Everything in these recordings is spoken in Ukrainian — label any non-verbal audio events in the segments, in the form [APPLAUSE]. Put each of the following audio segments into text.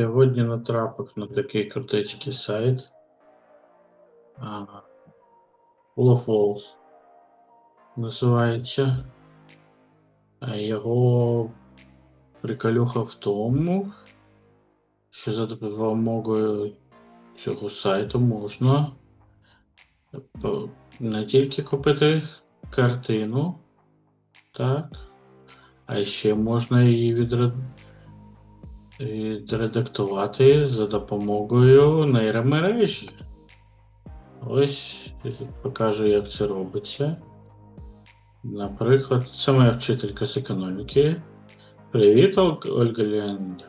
Сьогодні натрапив на такий крутецький сайт. Full of Walls називається. Його приколюха в тому, що за допомогою цього сайту можна не тільки купити картину, так, а ще можна її відре- відредактувати за допомогою нейромережі. Ось покажу, як це робиться. Наприклад, це моя вчителька з економіки. Привіт, Ольга Леонідівна.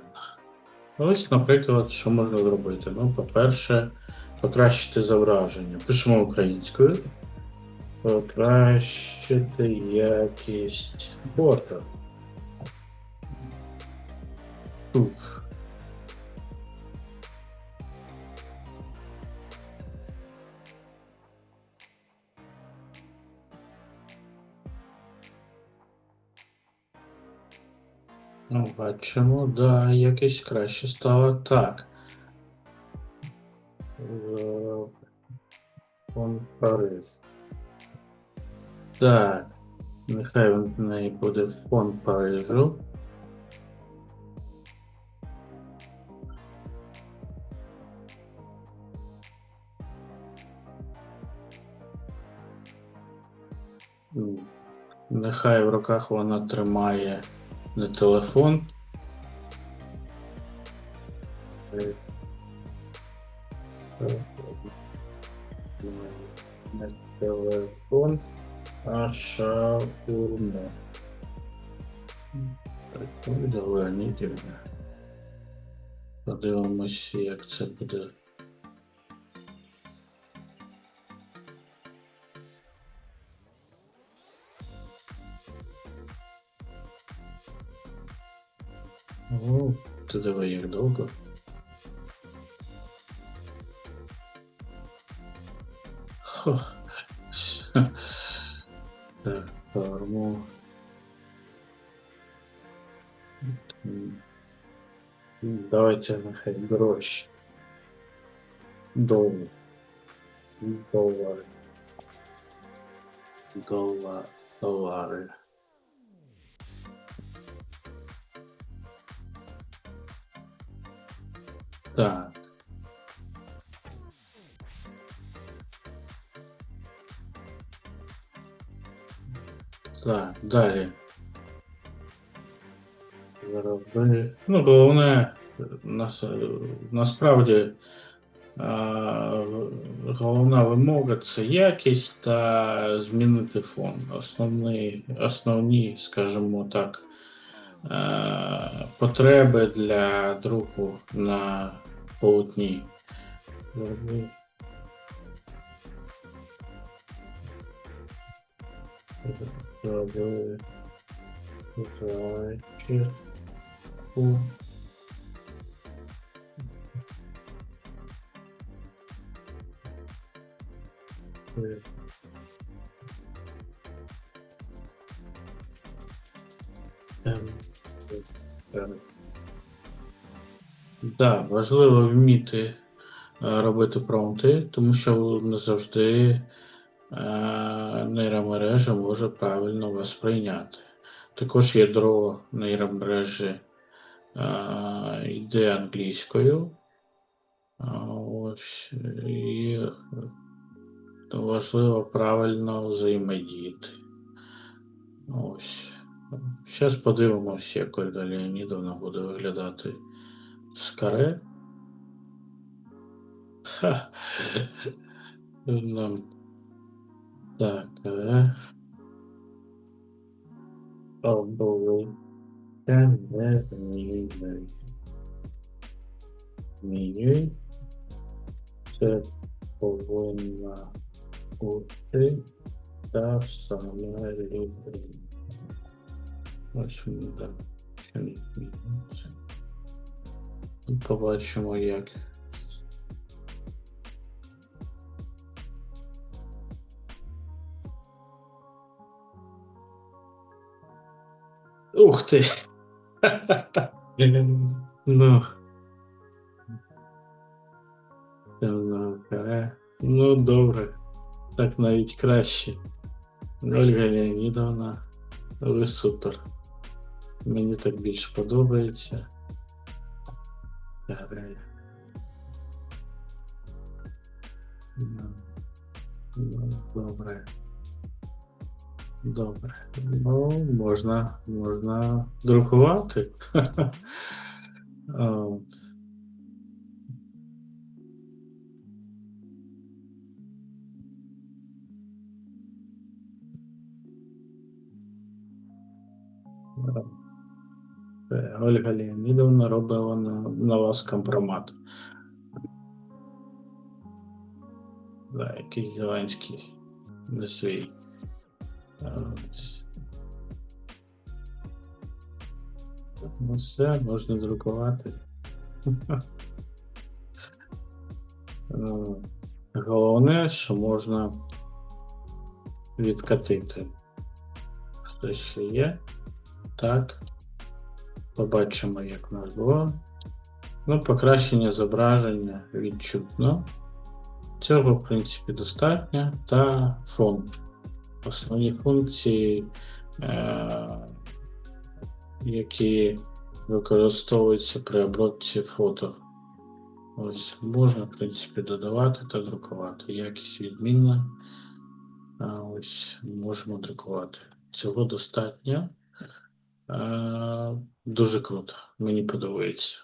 Ось, наприклад, що можна зробити. Ну, по-перше, покращити зображення. Пишемо українською. Покращити якість фото. Уф. Ну, бачимо, да, якось краще стало. Так. Фон Париж. Так. Нехай в неї буде фон Парижу. Нехай в руках вона тримає не телефон. Не телефон, а шаурма. Прикольно, Леонідівна. Подивимося, як це буде. О, ти диви, як довго. Так, форму. М. Давайте нехай гроші. Долар. Долари. Долар. Долари. Так. Так, далі. Зароби. Ну, головне, нас, насправді, а, головна вимога це якість та змінити фон. Основні, основні скажімо так, е, потреби для друку на полотні. Зачіску. Да, важливо вміти е, робити промпти, тому що не завжди е, нейромережа може правильно вас прийняти. Також ядро нейромережі е, йде англійською. Ось, і важливо правильно взаємодіяти. Ось. Зараз подивимося, як Ольга Леонідовна буде виглядати з каре. Ну, Так, каре. Не змінюй. Змінюй. Це повинна бути та сама людина. Сюди. Побачимо як. Ух ти! ну. Э. Ну, добре. Так навіть краще. Ольга Леонидовна, ви супер. Мені так більше подобається. Добре. Ну, ну, добре. Добре. Ну, можна, можна друкувати. [LAUGHS] От. Е, Ольга Леонідовна робила на, на вас компромат. Да, якийсь Зеленський не свій. Ну все, можна друкувати. Е, [LAUGHS] Головне, що можна відкатити. Хтось ще є. Так. Побачимо, як у нас було. Ну, покращення зображення відчутно. Цього, в принципі, достатньо. Та фон. Основні функції, е- які використовуються при обробці фото. Ось можна, в принципі, додавати та друкувати. Якість відмінна. Ось можемо друкувати. Цього достатньо. Е, Дуже круто. Мені подобається.